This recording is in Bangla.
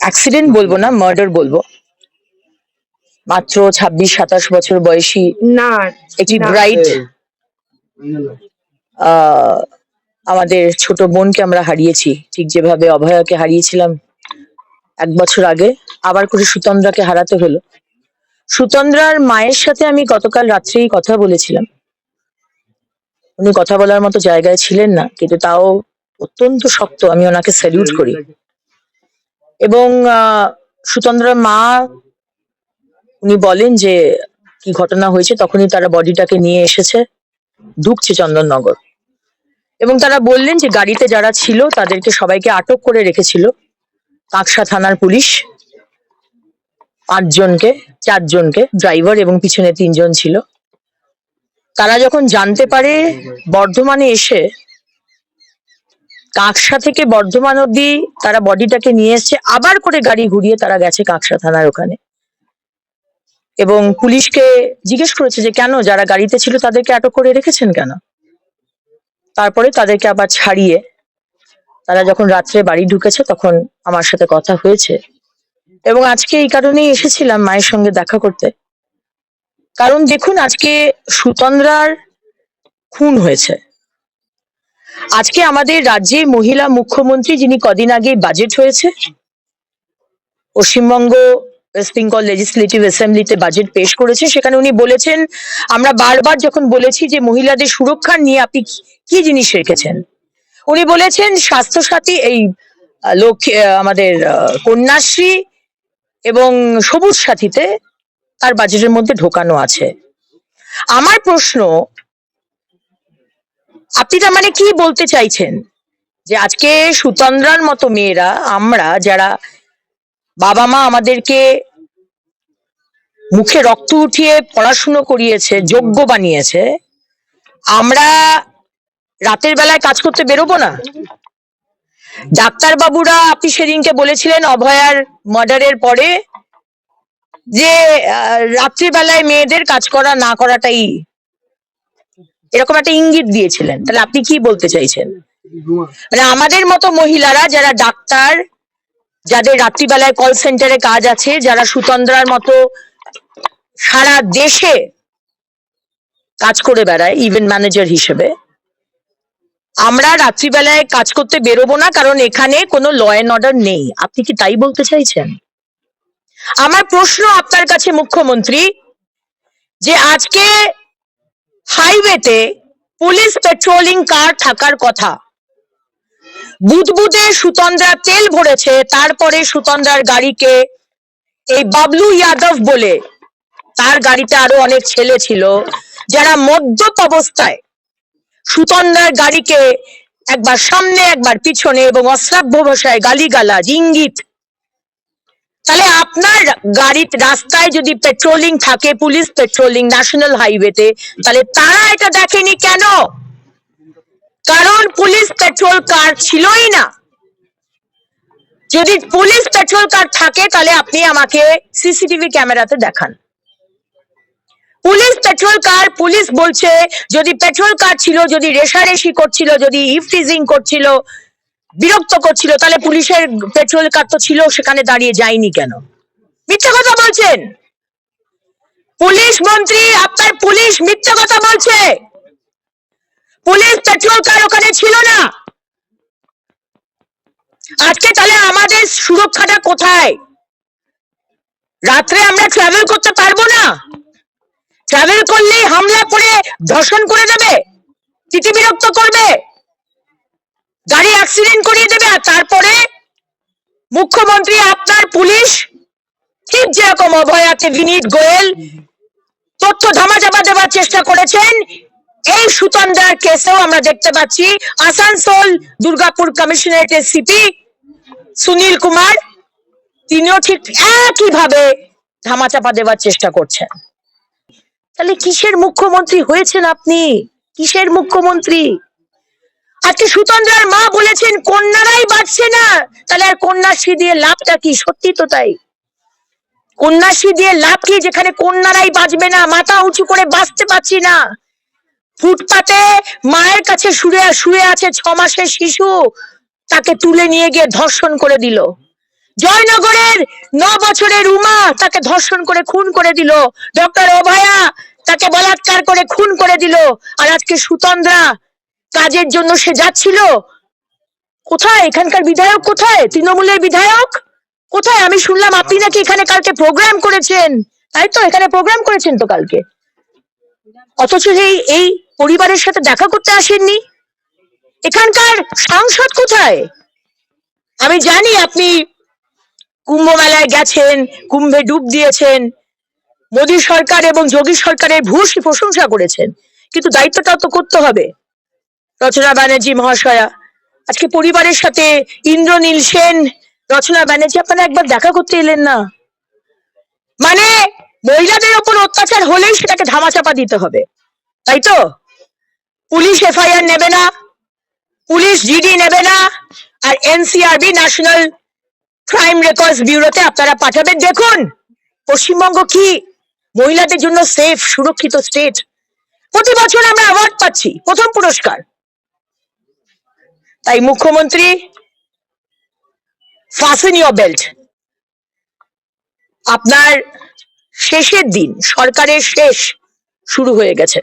অ্যাক্সিডেন্ট বলব না মার্ডার বলব। মাত্র ছাব্বিশ সাতাশ বছর বয়সী না একটি। ব্রাইট আমাদের ছোট বোনকে আমরা হারিয়েছি। ঠিক যেভাবে অভয়াকে হারিয়েছিলাম এক বছর আগে আবার করে সুতন্দ্রাকে হারাতে হলো। সুতন্দ্রার মায়ের সাথে আমি গতকাল রাত্রেই কথা বলেছিলাম। উনি কথা বলার মতো জায়গায় ছিলেন না কিন্তু তাও অত্যন্ত শক্ত আমি ওনাকে স্যালিউট করি। এবং সুতন্দ্রার মা, উনি বলেন যে, কি ঘটনা হয়েছে, তখনই তারা বডিটাকে নিয়ে এসেছে, ঢুকছে চন্দননগর। এবং তারা বললেন যে, গাড়িতে যারা ছিল, তাদেরকে সবাইকে আটক করে রেখেছিল, কাকসা থানার পুলিশ। পাঁচজনকে, চারজনকে, ড্রাইভার এবং পিছনে তিনজন ছিল। তারা যখন জানতে পারে, বর্ধমানে এসে কাকসা থেকে বর্ধমান অব্দি তারা বডিটাকে নিয়ে এসছে। আবার করে গাড়ি ঘুরিয়ে তারা গেছে কাকসা থানার ওখানে। এবং পুলিশকে জিজ্ঞেস করেছে যে, কেন? যারা গাড়িতে ছিল তাদেরকে আটক করে রেখেছেন কেন? তারপরে তাদেরকে আবার ছাড়িয়ে তারা যখন রাত্রে বাড়ি ঢুকেছে তখন আমার সাথে কথা হয়েছে। এবং আজকে এই কারণেই এসেছিলাম মায়ের সঙ্গে দেখা করতে। কারণ দেখুন, আজকে সুতন্দ্রার খুন হয়েছে। আজকে আমাদের রাজ্যে মহিলা মুখ্যমন্ত্রী যিনি কদিন আগে বাজেট হয়েছে, পশ্চিমবঙ্গ ওয়েস্ট বেঙ্গল লেজিসলেটিভ অ্যাসেম্বলিতে বাজেট পেশ করেছে, সেখানে উনি বলেছেন, আমরা বারবার যখন বলেছি যে মহিলাদের সুরক্ষা নিয়ে আপনি কি- জিনিস রেখেছেন? উনি বলেছেন স্বাস্থ্যসাথী, এই লক্ষ্মী আমাদের কন্যাশ্রী এবং সবুজ সাথীতে তার বাজেটের মধ্যে ঢোকানো আছে। আমার প্রশ্ন আপনি তার মানে কি বলতে চাইছেন? যে আজকে সুতন্দ্রার মতো মেয়েরা, আমরা যারা বাবা মা আমাদেরকে মুখে রক্ত উঠিয়ে পড়াশুনো করিয়েছে, যোগ্য বানিয়েছে, আমরা রাতের বেলায় কাজ করতে বেরোবো না? ডাক্তার বাবুরা আপনি সেদিনকে বলেছিলেন অভয়ার মার্ডারের পরে যে রাত্রিবেলায় মেয়েদের কাজ করা না করাটাই এরকম একটা ইঙ্গিত দিয়েছিলেন। তাহলে আপনি কি বলতে চাইছেন? মানে আমাদের মতো মহিলারা যারা ডাক্তার, যাদের রাত্রিবেলায় কল সেন্টারে কাজ আছে, যারা সুতন্দ্রার মতো সারা দেশে কাজ করে বেড়ায় ইভেন্ট ম্যানেজার হিসেবে, আমরা রাত্রিবেলায় কাজ করতে বেরোবো না, কারণ এখানে কোনো ল অ্যান্ড অর্ডার নেই। আপনি কি তাই বলতে চাইছেন? আমার প্রশ্ন আপনার কাছে, মুখ্যমন্ত্রী, যে আজকে হাইওয়েতে পুলিশ পেট্রোলিং কার থাকার কথা। বুদবুদে সুতন্দ্রা তেল ভরেছে, তারপরে সুতন্দ্রার গাড়িকে এই বাবলু যাদব বলে। তার গাড়িতে আরও অনেক ছেলে ছিল, যারা মদ্যপ অবস্থায় সুতন্দ্রার গাড়িকে একবার সামনে, একবার পিছনে এবং অশ্রাব্য ভাষায় গালিগালাজ, ইঙ্গিত তাহলে আপনার গাড়ির রাস্তায় যদি পেট্রোলিং থাকে পুলিশ পেট্রোলিং ন্যাশনাল হাইওয়েতে তাহলে তারা এটা দেখেনি কেন? কারণ পুলিশ পেট্রোল কার ছিলই না। যদি পুলিশ পেট্রোল কার থাকে, তাহলে আপনি আমাকে সিসিটিভি ক্যামেরাতে দেখান। পুলিশ পেট্রোল কার পুলিশ বলছে, যদি পেট্রোল কার ছিল, যদি রেশারেশি করছিল, যদি ইফটিজিং করছিল বিরক্ত করছিল, তাহলে পুলিশের পেট্রোল কার তো ছিল, সেখানে দাঁড়িয়ে যায়নি কেন? মিথ্যা কথা বলছেন! পুলিশ মন্ত্রী, আপনার পুলিশ মিথ্যা কথা বলছে! পুলিশ পেট্রোল কার ওখানে ছিল না! আজকে তাহলে আমাদের সুরক্ষাটা কোথায়? রাত্রে আমরা ট্রাভেল করতে পারব না? ট্রাভেল করলেই হামলা করে ধর্ষণ করে দেবে? তিতি বিরক্ত করবে? গাড়ি অ্যাক্সিডেন্ট করিয়ে দেবে আর তারপরে মুখ্যমন্ত্রী, আপনার পুলিশ, ঠিক যেরকম অভয়াকে বিনীত গোয়েল তথ্য ধামাচাপা দেওয়ার চেষ্টা করেছেন। এই সুতন্দ্রার কেসেও আমরা দেখতে পাচ্ছি আসানসোল দুর্গাপুর কমিশনারেটের সিপি সুনীল কুমার, তিনিও ঠিক একই একইভাবে ধামাচাপা দেওয়ার চেষ্টা করছেন। তাহলে কিসের মুখ্যমন্ত্রী হয়েছেন আপনি? কিসের মুখ্যমন্ত্রী? আজকে সুতন্দ্রার মা বলেছেন, কন্যারাই বাঁচছে না। তাহলে আর কন্যাশ্রী দিয়ে লাভটা কি? সত্যি তো তাই। কন্যাশ্রী দিয়ে লাভ কি? যেখানে কন্যারাই বাঁচবে না, মাথা উঁচু করে বাঁচতে পারছি না। ফুটপাতে মায়ের কাছে শুয়ে শুয়ে আছে ছ মাসের শিশু, তাকে তুলে নিয়ে গিয়ে ধর্ষণ করে দিল। জয়নগরের ন বছরের উমা তাকে ধর্ষণ করে, খুন করে দিল। ডক্টর অভয়া তাকে বলাৎকার করে, খুন করে দিল। আর আজকে সুতন্দ্রা কাজের জন্য সে যাচ্ছিল। কোথায়? এখানকার বিধায়ক কোথায়? তৃণমূলের বিধায়ক? কোথায়? আমি শুনলাম আপনি নাকি এখানে কালকে প্রোগ্রাম করেছেন। তাই তো, এখানে প্রোগ্রাম করেছেন তো কালকে। অথচ এই এই পরিবারের সাথে দেখা করতে আসেননি। এখানকার সাংসদ কোথায়? আমি জানি আপনি কুম্ভ মেলায় গেছেন, কুম্ভে ডুব দিয়েছেন। মোদী সরকার এবং যোগী সরকারের ভূয়সী প্রশংসা করেছেন। কিন্তু দায়িত্বটাও তো করতে হবে। রচনা ব্যানার্জি মহাশয়া। আজকে পরিবারের সাথে ইন্দ্রনীল সেন, রচনা ব্যানার্জি, আপনারা একবার দেখা করতে এলেন না? মানে মহিলাদের ওপর অত্যাচার হলেই সেটাকে ধামাচাপা দিতে হবে, তাই তো? পুলিশ এফআইআর নেবে না, পুলিশ জিডি নেবে না, আর এনসিআরবি, ন্যাশনাল ক্রাইম রেকর্ডস ব্যুরোতে আপনারা পাঠাবেন। দেখুন, পশ্চিমবঙ্গ কি? মহিলাদের জন্য সেফ, সুরক্ষিত স্টেট। প্রতি বছর আমরা অ্যাওয়ার্ড পাচ্ছি, প্রথম পুরস্কার। তাই মুখ্যমন্ত্রী ফাসেন ইয়োর বেল্ট আপনার শেষের দিন সরকারের শেষ শুরু হয়ে গেছে।